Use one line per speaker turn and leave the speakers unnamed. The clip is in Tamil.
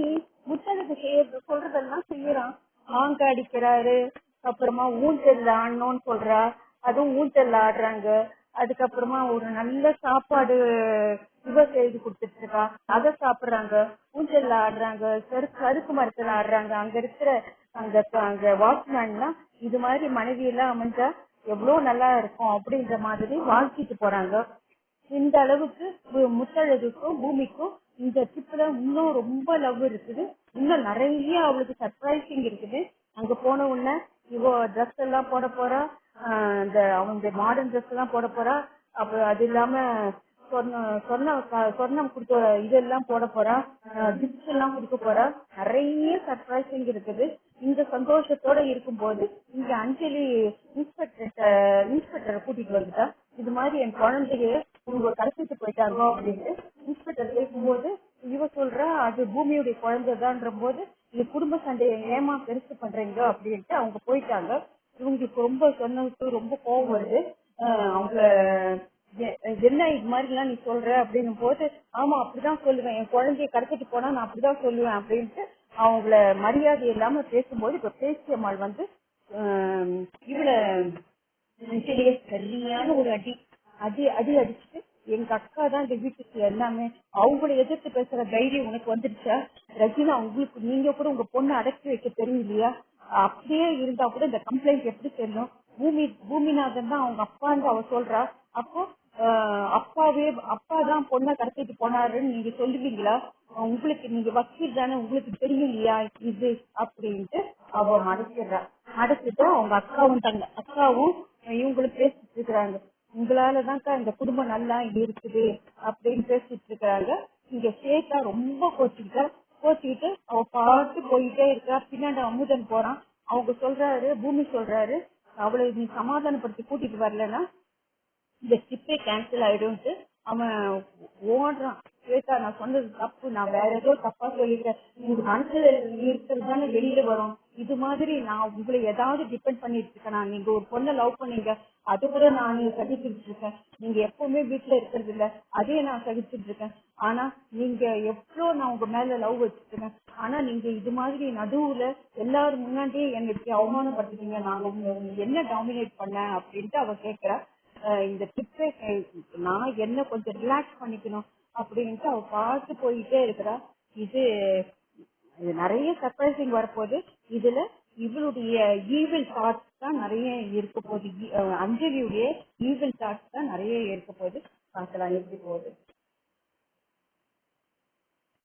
மாதிரி புத்தகத்தை செய்யறது சொல்றதெல்லாம் செய்யறான். ஆங்க அடிக்கிறாரு அப்புறமா ஊஞ்சல் ஆடணும்னு சொல்றா. அதுவும் ஊஞ்சல் ஆடுறாங்க. அதுக்கப்புறமா ஒரு நல்ல சாப்பாடு இவ செய்து கொடுத்துட்டு இருக்கா அதை சாப்பிடுறாங்க. ஊஞ்சல்ல ஆடுறாங்க. கருக்கு சறுக்கு மரத்துல ஆடுறாங்க. அங்க இருக்கிற அங்க அங்க வாட்ச்மேன்லாம் இது மாதிரி மனைவி எல்லாம் அமைஞ்சா எவ்வளவு நல்லா இருக்கும் அப்படின்ற மாதிரி வாழ்த்திட்டு போறாங்க. இந்த அளவுக்கு முத்தழகுக்கும் பூமிக்கும் இந்த ட்ரிப்ல இன்னும் ரொம்ப லவ் இருக்குது. இன்னும் நிறைய அவளுக்கு சர்ப்ரைசிங் இருக்குது. அங்க போன உடனே இவ ட்ரெஸ் எல்லாம் போட போறா ஆஹ் இந்த அவங்க மாடர்ன் ட்ரெஸ் எல்லாம் போட போறா. அப்புறம் அது இல்லாம சொர்ண சொர்ணம் கொடுத்த இதெல்லாம் போட போறா. கிஃப்ட்ஸ் எல்லாம் கொடுக்க போறா. நிறைய சர்ப்ரைசிங் இருக்குது. இந்த சந்தோஷத்தோட இருக்கும்போது இங்க அஞ்சலி இன்ஸ்பெக்டர் இன்ஸ்பெக்டரை கூட்டிட்டு வந்துட்டா. இது மாதிரி என் குழந்தைய உங்க கடத்திட்டு போயிட்டாங்க அப்படின்ட்டு இன்ஸ்பெக்டர் கேட்கும்போது இவ சொல்றா அது பூமியுடைய குழந்தைதான்ற போது இது குடும்ப சண்டையை ஏமா பெருசு பண்றீங்க? அப்படின்ட்டு அவங்க போயிட்டாங்க. இவங்களுக்கு ரொம்ப சொன்னதுக்கு ரொம்ப கோவம் வருது. அவங்க என்ன இது மாதிரி எல்லாம் நீ சொல்ற? அப்படின்னும் போது ஆமா அப்படிதான் சொல்லுவேன். என் குழந்தைய கடத்திட்டு போனா நான் அப்படிதான் சொல்லுவேன் அப்படின்ட்டு அவங்கள மரியாதை இல்லாம பேசும்போது இப்ப பேச்சியம்மாள் வந்து ஆஹ் இவள சரியான ஒரு அடி அடி அடி அடிச்சுட்டு எங்க அக்கா தான் இந்த வீட்டுக்கு எல்லாமே. அவங்கள எதிர்த்து பேசுற தைரியம் உனக்கு வந்துருச்சா? ரஜினா உங்களுக்கு நீங்க கூட உங்க பொண்ணு அடக்கி வைக்க தெரியலையா? அப்படியே இருந்தா கூட இந்த கம்ப்ளைண்ட் எப்படி தெரியும்? பூமி பூமிநாதன் தான் அவங்க அப்பான்னு அவ சொல்றா. அப்போ ஆஹ் அப்பாவே அப்பா தான் பொண்ணை கடத்திட்டு போனாருன்னு நீங்க சொல்லுவீங்களா? உங்களுக்கு நீங்க வக்கீல் தானே உங்களுக்கு தெரியும் இல்லையா இது? அப்படின்ட்டு அவ மறைச்சிடுறா. மறைச்சிட்டு அவங்க அக்காவும் தங்க அக்காவும் இவங்களும் பேசிட்டு இருக்கிறாங்க. உங்களாலதான்க்கா இந்த குடும்பம் நல்லா இருக்குது அப்படின்னு பேசிட்டு இருக்கிறாங்க இங்க சேக்கா ரொம்ப கோச்சிக்கிட்டா கோச்சிக்கிட்டு அவ பார்த்து போயிட்டே இருக்கா. பின்னாடி அமுதன் போறான். அவங்க சொல்றாரு பூமி சொல்றாரு. அவளை நீ சமாதானப்படுத்தி கூட்டிட்டு வரலன்னா இந்த ட்ரிப்பே கேன்சல் ஆயிடும்ட்டு அவன் ஓடுறான். ஸ்வேதா நான் சொன்னது தப்பு. நான் வேற ஏதோ தப்பா சொல்லிட்டேன். உங்க மனசுல இருக்கிறது தானே வெளியில வரும். இது மாதிரி நான் உங்களை ஏதாவது டிபெண்ட் பண்ணிட்டு இருக்கேன் நீங்க ஒரு பொண்ணை லவ் பண்ணீங்க. அது கூட நான் சகிச்சுட்டு இருக்கேன் நீங்க எப்பவுமே வீட்டுல இருக்கிறது இல்ல. அதே நான் சகிச்சுட்டு இருக்கேன் ஆனா நீங்க எவ்வளவு நான் உங்க மேல லவ் வச்சிருக்கேன் ஆனா நீங்க இது மாதிரி நடுவுல எல்லாரும் முன்னாடியே என்னை இப்படி அவமானப்படுத்திட்டீங்க. நான் உங்க என்ன டாமினேட் பண்ணேன் அப்படின்ட்டு அவ கேக்குறா. இந்த டிப்பை நான் என்ன கொஞ்சம் ரிலாக்ஸ் பண்ணிக்கணும் அப்படின்ட்டு அவ பார்த்து போயிட்டே இருக்கிறா. இது இது நிறைய சர்ப்ரைசிங் வரப்போகுது. இதுல இவளுடைய ஈவில் தாட்ஸ் தான் நிறைய இருக்க போகுது. அஞ்சலியுடைய ஈவில் தாட்ஸ் தான் நிறைய இருக்க போகுது. பார்க்கலாம் எப்படி போகுது?